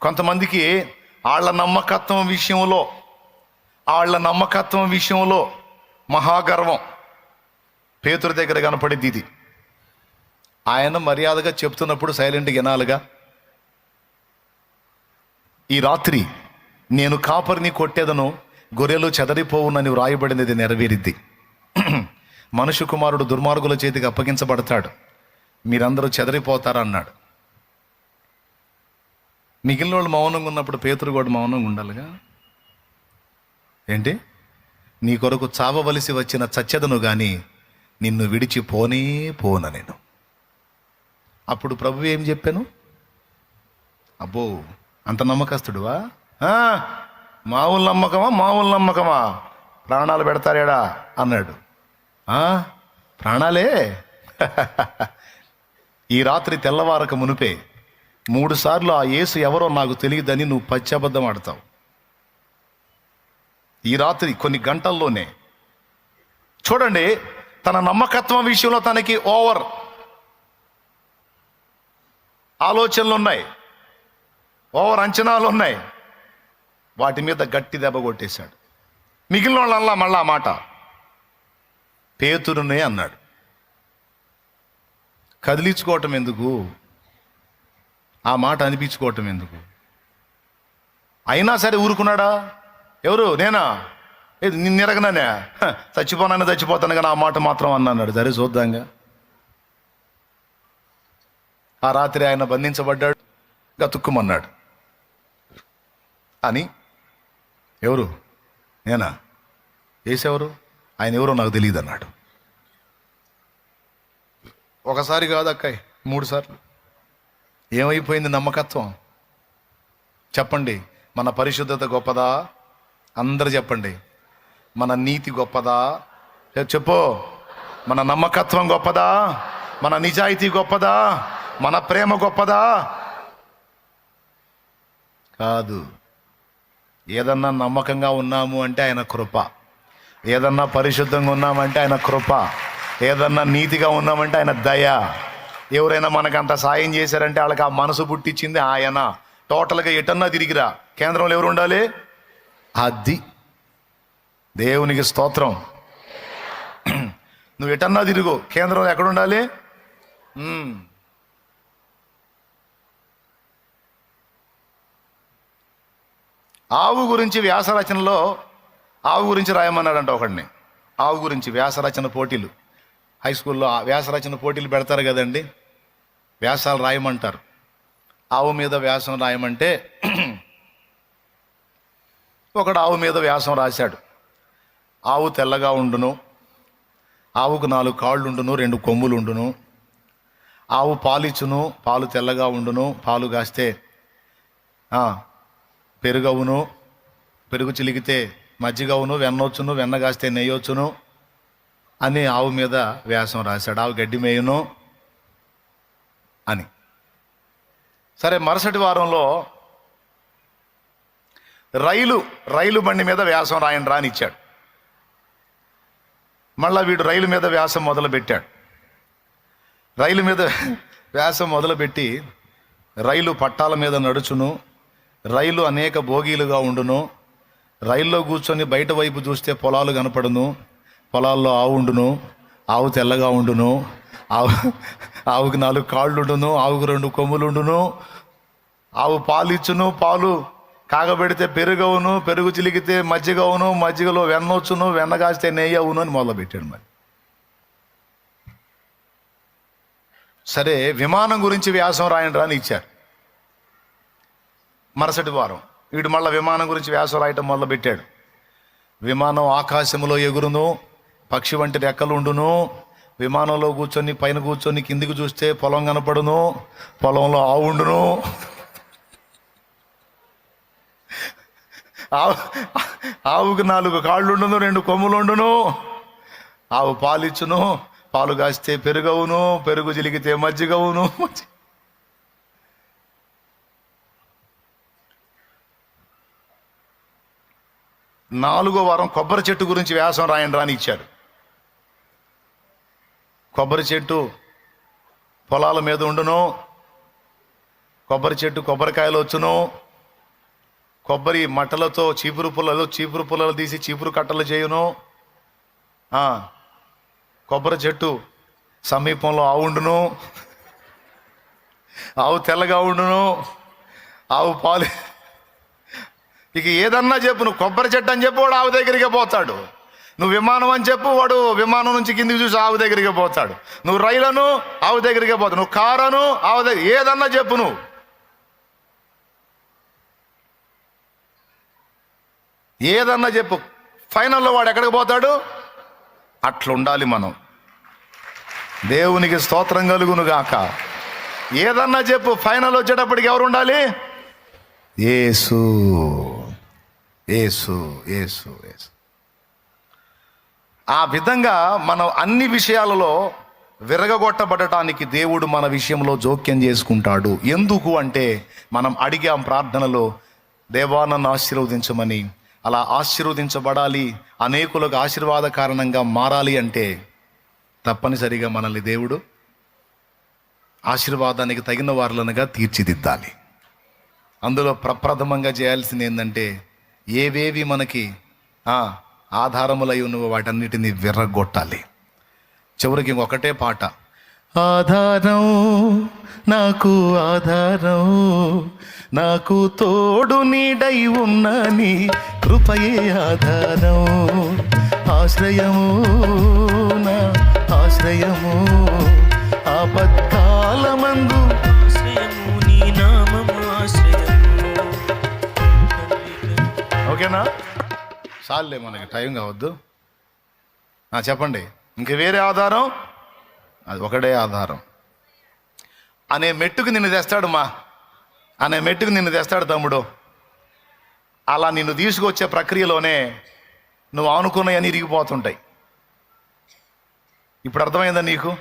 కొంతమందికి వాళ్ళ నమ్మకత్వం విషయంలో వాళ్ళ నమ్మకత్వం విషయంలో మహాగర్వం. పేతురు దగ్గర కనపడింది ఇది. ఆయన మర్యాదగా చెప్తున్నప్పుడు సైలెంట్ వినాలిగా. ఈ రాత్రి నేను కాపరిని కొట్టేదను గొర్రెలు చెదరిపోవునని వ్రాయబడినది నెరవేరిద్ది. మనుషు కుమారుడు దుర్మార్గుల చేతికి అప్పగించబడతాడు. మీరందరూ చెదరిపోతారన్నాడు. మిగిలిన వాళ్ళు మౌనంగా ఉన్నప్పుడు పేతురు కూడా మౌనంగా ఉండాలిగా? ఏంటి? నీ కొరకు చావవలసి వచ్చిన చచ్చెదను కానీ నిన్ను విడిచి పోనే పోన నేను. అప్పుడు ప్రభు ఏం చెప్పాను? అబ్బో అంత నమ్మకస్తుడువా? మామూలు నమ్మకమా మామూలు నమ్మకమా? ప్రాణాలు పెడతారేడా? అన్నాడు. ప్రాణాలే? ఈ రాత్రి తెల్లవారక మునిపే మూడు సార్లు ఆ యేసు ఎవరో నాకు తెలియదని నువ్వు పచ్చబద్ధం ఆడతావు. ఈ రాత్రి కొన్ని గంటల్లోనే. చూడండి తన నమ్మకత్వం విషయంలో తనకి ఓవర్. ఆలోచనలు ఉన్నాయి. ఓవర్ అంచనాలు ఉన్నాయి. వాటి మీద గట్టి దెబ్బ కొట్టేశాడు. మిగిలిన వాళ్ళల్లా మళ్ళా ఆ మాట. పేతురునే అన్నాడు. కదిలించుకోవటం ఎందుకు? ఆ మాట అనిపించుకోవటం ఎందుకు? అయినా సరే ఊరుకున్నాడా? ఎవరు? నేనా? ఏది నిన్ను ఎరగనానే? హ, చచ్చిపోతాను కానీ ఆ మాట మాత్రం అన్నాడు. సరే చూద్దాంగా. ఆ రాత్రి ఆయన బంధించబడ్డాడు గతుక్కుమన్నాడు. అని ఎవరు? నేనా? వేసేవరు ఆయన ఎవరో నాకు తెలియదు అన్నాడు ఒకసారి కాదు అక్కాయ్ మూడు సార్లు ఏమైపోయింది నమ్మకత్వం? చెప్పండి. మన పరిశుద్ధత గొప్పదా? అందరు చెప్పండి. మన నీతి గొప్పదా? చెప్పు. మన నమ్మకత్వం గొప్పదా? మన నిజాయితీ గొప్పదా? మన ప్రేమ గొప్పదా? కాదు. ఏదన్నా నమ్మకంగా ఉన్నాము అంటే ఆయన కృప. ఏదన్నా పరిశుద్ధంగా ఉన్నామంటే ఆయన కృప. ఏదన్నా నీతిగా ఉన్నామంటే ఆయన దయ. ఎవరైనా మనకు అంత సాయం చేశారంటే వాళ్ళకి ఆ మనసు పుట్టించింది ఆయన. టోటల్గా ఎటన్నా తిరిగిరా. కేంద్రంలో ఎవరు ఉండాలి? అది. దేవునికి స్తోత్రం. నువ్వు ఎటన్నా తిరుగు. కేంద్రంలో ఎక్కడ ఉండాలి? ఆవు గురించి వ్యాసరచనలో ఆవు గురించి రాయమన్నాడంట ఒకడిని. ఆవు గురించి వ్యాసరచన పోటీలు. హై స్కూల్లో వ్యాసరచన పోటీలు పెడతారు కదండి. వ్యాసాలు రాయమంటారు. ఆవు మీద వ్యాసం రాయమంటే ఒకడు ఆవు మీద వ్యాసం రాశాడు. ఆవు తెల్లగా ఉండును ఆవుకు నాలుగు కాళ్ళు ఉండును రెండు కొమ్ములు ఉండును ఆవు పాలిచ్చును పాలు తెల్లగా ఉండును పాలు కాస్తే పెరుగవును పెరుగు చిలికితే మజ్జిగవును వెన్నొచ్చును వెన్న కాస్తే నెయ్యొచ్చును అని ఆవు మీద వ్యాసం రాశాడు. ఆవు గడ్డి మేయును అని. సరే మరుసటి వారంలో రైలు రైలు బండి మీద వ్యాసం రాయండి రాని ఇచ్చాడు మళ్ళీ వీడు రైలు మీద వ్యాసం మొదలుపెట్టాడు. రైలు మీద వ్యాసం మొదలుపెట్టి రైలు పట్టాల మీద నడుచును రైలు అనేక బోగీలుగా ఉండును రైల్లో కూర్చొని బయట వైపు చూస్తే పొలాలు కనపడును పొలాల్లో ఆవు ఉండును ఆవు తెల్లగా ఉండును ఆవు ఆవుకి నాలుగు కాళ్ళుండును ఆవుకు రెండు కొమ్ములుండును. ఆవు పాలు ఇచ్చును పాలు కాగబెడితే పెరుగవును పెరుగు చిలికితే మజ్జిగవును మజ్జిగలో వెన్నొచ్చును వెన్న కాస్తే నెయ్యి అవును అని మొదలుపెట్టాడు మరి. సరే విమానం గురించి వ్యాసం రాయండి అని ఇచ్చారు. మరుసటి వారం వీడు మళ్ళీ విమానం గురించి వ్యాసం రాయటం మొదలుపెట్టాడు. విమానం ఆకాశంలో ఎగురును పక్షి వంటి రెక్కలు ఉండును విమానంలో కూర్చొని పైన కూర్చొని కిందికి చూస్తే పొలం కనపడును. పొలంలో ఆవు ఉండును. ఆవు ఆవుకు నాలుగు కాళ్ళు ఉండును రెండు కొమ్ములు ఉండును. ఆవు పాలిచ్చును పాలు కాస్తే పెరుగవును పెరుగు జిలిగితే మజ్జిగవును. నాలుగో వారం కొబ్బరి చెట్టు గురించి వ్యాసం రాయండి రానిచ్చాడు ఇచ్చాడు కొబ్బరి చెట్టు పొలాల మీద ఉండును. కొబ్బరి చెట్టు కొబ్బరికాయలు వచ్చును. కొబ్బరి మట్టలతో చీపురు పుల్లలు చీపురు పుల్లలు తీసి చీపురు కట్టలు చేయును. కొబ్బరి చెట్టు సమీపంలో ఆవు ఉండును. ఆవు తెల్లగా ఉండును. ఆవు పాలు ఇక ఏదన్నా చెప్పు నువ్వు కొబ్బరి చెట్టు అని చెప్పి వాడు ఆవు దగ్గరికి పోతాడు. నువ్వు విమానం అని చెప్పు వాడు విమానం నుంచి కిందికి చూసి ఆవు దగ్గరికి పోతాడు. నువ్వు రైలను ఆవు దగ్గరికి పోతాడు నువ్వు కారను ఆవు దగ్గర ఏదన్నా చెప్పు నువ్వు. ఏదన్నా చెప్పు. ఫైనల్లో వాడు ఎక్కడికి పోతాడు? అట్లా ఉండాలి మనం. దేవునికి స్తోత్రం కలుగును గాక ఏదన్నా చెప్పు. ఫైనల్ వచ్చేటప్పటికి ఎవరు ఉండాలి? ఏసు ఏసు ఏసు ఏసు ఆ విధంగా మనం అన్ని విషయాలలో విరగగొట్టబడటానికి దేవుడు మన విషయంలో జోక్యం చేసుకుంటాడు. ఎందుకు అంటే మనం అడిగాం ప్రార్థనలో దేవా నన్ను ఆశీర్వదించమని. అలా ఆశీర్వదించబడాలి అనేకులకు ఆశీర్వాద కారణంగా మారాలి అంటే తప్పనిసరిగా మనల్ని దేవుడు ఆశీర్వాదానికి తగిన వారులనుగా తీర్చిదిద్దాలి. అందులో ప్రప్రథమంగా చేయాల్సింది ఏంటంటే ఏవేవి మనకి ఆధారములై ఉన్నవో వాటన్నిటిని విర్రగొట్టాలి. చివరికి ఒకటే పాట. ఆధారం నాకు ఆధారం నాకు తోడు నీడై ఉన్నని కృపయే ఆధారం. ఆశ్రయము నా ఆశ్రయము ఆపత్కాలమందు ఓకేనా? చాలులే మనకి టైం కావద్దు. చెప్పండి ఇంక వేరే ఆధారం? అది ఒకటే ఆధారం. అనే మెట్టుకు నిన్ను తెస్తాడు మా. అనే మెట్టుకు నిన్ను తెస్తాడు తమ్ముడు. అలా నిన్ను తీసుకొచ్చే ప్రక్రియలోనే నువ్వు అనుకున్నాయని ఇరిగిపోతుంటాయి. ఇప్పుడు అర్థమైందా నీకు?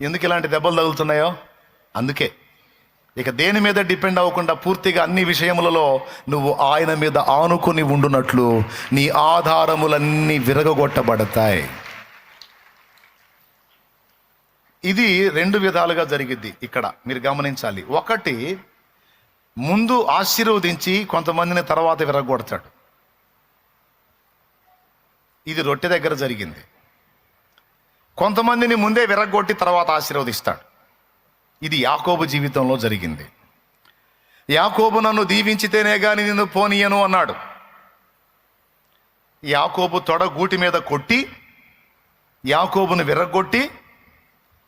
ఎందుకు ఇలాంటి దెబ్బలు తగులుతున్నాయో? అందుకే. ఇక దేని మీద డిపెండ్ అవ్వకుండా పూర్తిగా అన్ని విషయములలో నువ్వు ఆయన మీద ఆనుకొని ఉండునట్లు నీ ఆధారములన్నీ విరగగొట్టబడతాయి. ఇది రెండు విధాలుగా జరిగిద్ది ఇక్కడ మీరు గమనించాలి. ఒకటి ముందు ఆశీర్వదించి కొంతమందిని తర్వాత విరగొడతాడు. ఇది రొట్టె దగ్గర జరిగింది. కొంతమందిని ముందే విరగొట్టి తర్వాత ఆశీర్వదిస్తాడు. ఇది యాకోబు జీవితంలో జరిగింది. యాకోబు నన్ను దీవించితేనే కానీ నిన్ను పోనీయను అన్నాడు. యాకోబు తొడ గూటి మీద కొట్టి యాకోబును విరగొట్టి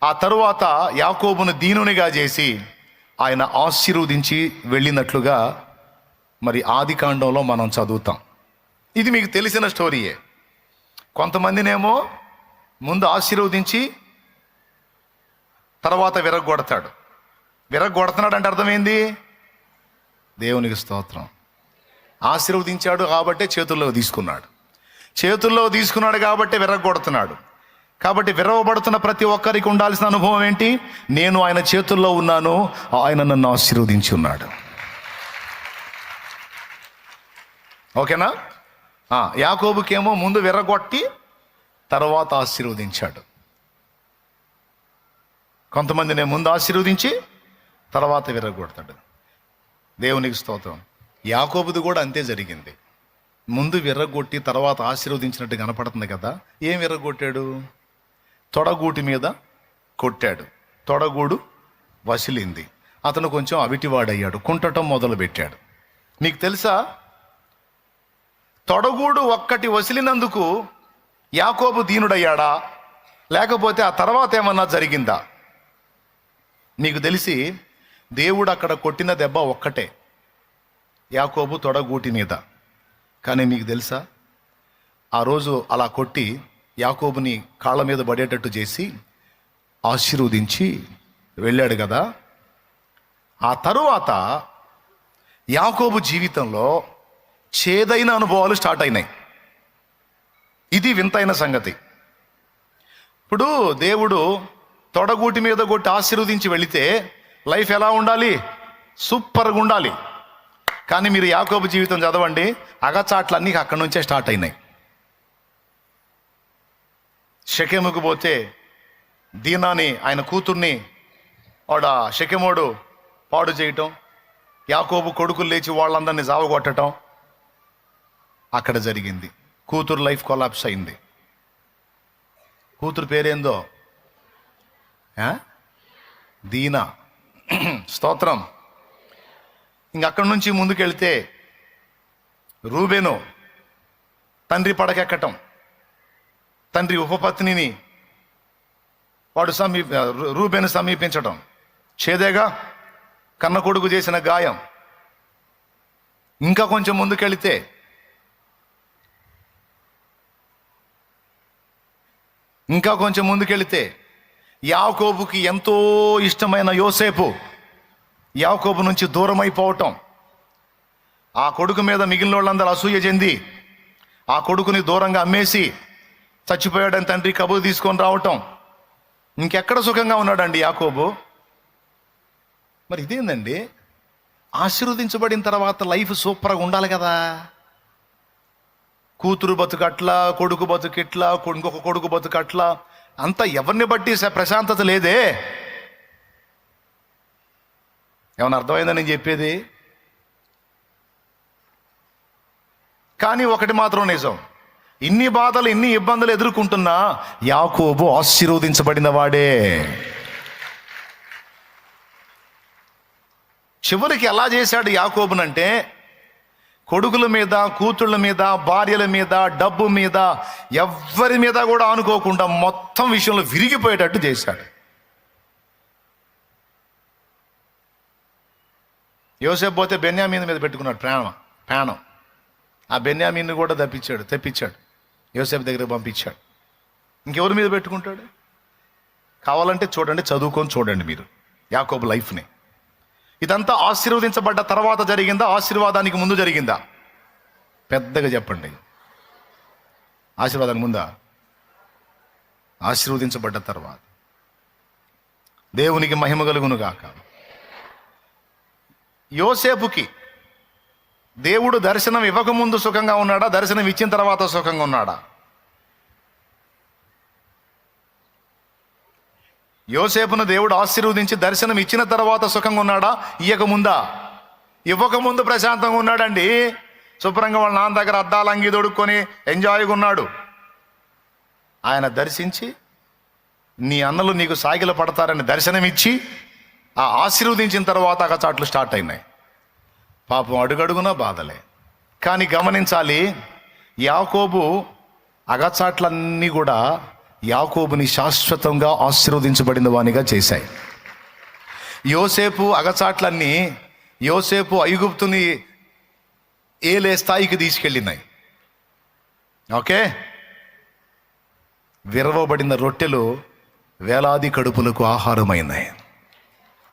ఆ తరువాత యాకోబును దీనునిగా చేసి ఆయన ఆశీర్వదించి వెళ్ళినట్లుగా మరి ఆది కాండంలో మనం చదువుతాం. ఇది మీకు తెలిసిన స్టోరీయే. కొంతమందినేమో ముందు ఆశీర్వదించి తర్వాత విరగొడతాడు విరగొడుతున్నాడు అంటే అర్థమైంది? దేవునికి స్తోత్రం. ఆశీర్వదించాడు కాబట్టే చేతుల్లో తీసుకున్నాడు. చేతుల్లో తీసుకున్నాడు కాబట్టి విరగొడుతున్నాడు కాబట్టి విరవబడుతున్న ప్రతి ఒక్కరికి ఉండాల్సిన అనుభవం ఏంటి? నేను ఆయన చేతుల్లో ఉన్నాను ఆయన నన్ను ఆశీర్వదించి ఉన్నాడు. ఓకేనా? యాకోబుకేమో ముందు విరగొట్టి తర్వాత ఆశీర్వదించాడు. కొంతమందిని ముందు ఆశీర్వదించి తర్వాత విరగొడతాడు. దేవునికి స్తోత్రం. యాకోబుది కూడా అంతే జరిగింది. ముందు విర్రగొట్టి తర్వాత ఆశీర్వదించినట్టు కనపడుతుంది కదా ఏం విర్రగొట్టాడు తొడగూటి మీద కొట్టాడు. తొడగూడు వసిలింది. అతను కొంచెం అవిటివాడయ్యాడు కుంటటం మొదలుపెట్టాడు. మీకు తెలుసా? తొడగూడు ఒక్కటి వసిలినందుకు యాకోబు దీనుడయ్యాడా? లేకపోతే ఆ తర్వాత ఏమన్నా జరిగిందా? నీకు తెలిసి దేవుడు అక్కడ కొట్టిన దెబ్బ ఒక్కటే. యాకోబు తొడగూటి మీద. కానీ మీకు తెలుసా? ఆ రోజు అలా కొట్టి యాకోబుని కాళ్ళ మీద పడేటట్టు చేసి ఆశీర్వదించి వెళ్ళాడు కదా. ఆ తరువాత యాకోబు జీవితంలో చేదైన అనుభవాలు స్టార్ట్ అయినాయి. ఇది వింతైన సంగతి. ఇప్పుడు దేవుడు తొడగూటి మీద కొట్టి ఆశీర్వదించి వెళితే లైఫ్ ఎలా ఉండాలి? సూపర్గా ఉండాలి. కానీ మీరు యాకోబు జీవితం చదవండి అగచాట్లన్నీ అక్కడి నుంచే స్టార్ట్ అయినాయి. షకెముకు పోతే దీనాని ఆయన కూతుర్ని వాడ షకెమోడు పాడు చేయటం యాకోబు కొడుకులు లేచి వాళ్ళందరినీ జావగొట్టడం అక్కడ జరిగింది. కూతురు లైఫ్ కొలాప్స్ అయింది. కూతురు పేరేందో? దీన. స్తోత్రం. ఇంక అక్కడి నుంచి ముందుకెళ్తే రూబెను తండ్రి పడకెక్కటం. తండ్రి ఉపపత్నిని వాడు సమీప రూబెను సమీపించటం. చేదేగా కన్న కొడుకు చేసిన గాయం. ఇంకా కొంచెం ముందుకెళితే ఇంకా కొంచెం ముందుకెళితే యాకోబుకి ఎంతో ఇష్టమైన యోసేపు యాకోబు నుంచి దూరం అయిపోవటం ఆ కొడుకు మీద మిగిలిన వాళ్ళందరూ అసూయ చెంది ఆ కొడుకుని దూరంగా అమ్మేసి చచ్చిపోయాడని తండ్రి కబురు తీసుకొని రావటం. ఇంకెక్కడ సుఖంగా ఉన్నాడండి యాకోబు? మరి ఇదేందండి? ఆశీర్వదించబడిన తర్వాత లైఫ్ సూపర్గా ఉండాలి కదా. కూతురు బతుకట్లా కొడుకు బతుకిట్లా ఇంకొక కొడుకు బతుకట్లా అంత ఎవరిని బట్టి ప్రశాంతత లేదే? ఏమైనా అర్థమైందా నేను చెప్పేది? కానీ ఒకటి మాత్రం నిజం. ఇన్ని బాధలు ఇన్ని ఇబ్బందులు ఎదుర్కొంటున్నా యాకోబు ఆశీర్వదించబడిన వాడే. చివరికి ఎలా చేశాడు యాకోబునంటే కొడుకుల మీద కూతుళ్ళ మీద భార్యల మీద డబ్బు మీద ఎవ్వరి మీద కూడా అనుకోకుండా మొత్తం విషయంలో విరిగిపోయేటట్టు చేశాడు. యోసేపు పోతే బెన్యామీన్ మీద పెట్టుకున్నాడు ప్రాణం ప్రాణం. ఆ బెన్యామీన్ కూడా తప్పించాడు తెప్పించాడు. యోసేపు దగ్గర పంపించాడు. ఇంకెవరి మీద పెట్టుకుంటాడు? కావాలంటే చూడండి చదువుకొని చూడండి మీరు. యాకోబు లైఫ్ని. ఇదంతా ఆశీర్వదించబడ్డ తర్వాత జరిగిందా? ఆశీర్వాదానికి ముందు జరిగిందా? పెద్దగా చెప్పండి. ఆశీర్వాదానికి ముందా? ఆశీర్వదించబడ్డ తర్వాత. దేవునికి మహిమ కలుగునుగాక యోసేపుకి దేవుడు దర్శనం ఇవ్వకముందు సుఖంగా ఉన్నాడా? దర్శనం ఇచ్చిన తర్వాత సుఖంగా ఉన్నాడా? యోసేపును దేవుడు ఆశీర్వదించి దర్శనం ఇచ్చిన తర్వాత సుఖంగా ఉన్నాడా? ఇయ్యకముందా? ఇవ్వకముందు ప్రశాంతంగా ఉన్నాడండి. శుభ్రంగా వాళ్ళ నాన్న దగ్గర అద్దాలు అంగి దొడుక్కొని ఎంజాయ్గా ఉన్నాడు. ఆయన దర్శించి నీ అన్నలు నీకు సాగిల పడతారని దర్శనమిచ్చి ఆ ఆశీర్వదించిన తర్వాత అగచాట్లు స్టార్ట్ అయినాయి. పాపం అడుగడుగునా బాధలే. కానీ గమనించాలి యాకోబు అగచాట్లన్నీ కూడా యాకోబుని శాశ్వతంగా ఆశీర్వదించబడిన వానిగా చేశాయి. యోసేపు అగచాట్లన్నీ యోసేపు ఐగుప్తుని ఏలే స్థాయికి తీసుకెళ్ళినాయి. ఓకే? విరవబడిన రొట్టెలు వేలాది కడుపులకు ఆహారమైనాయి.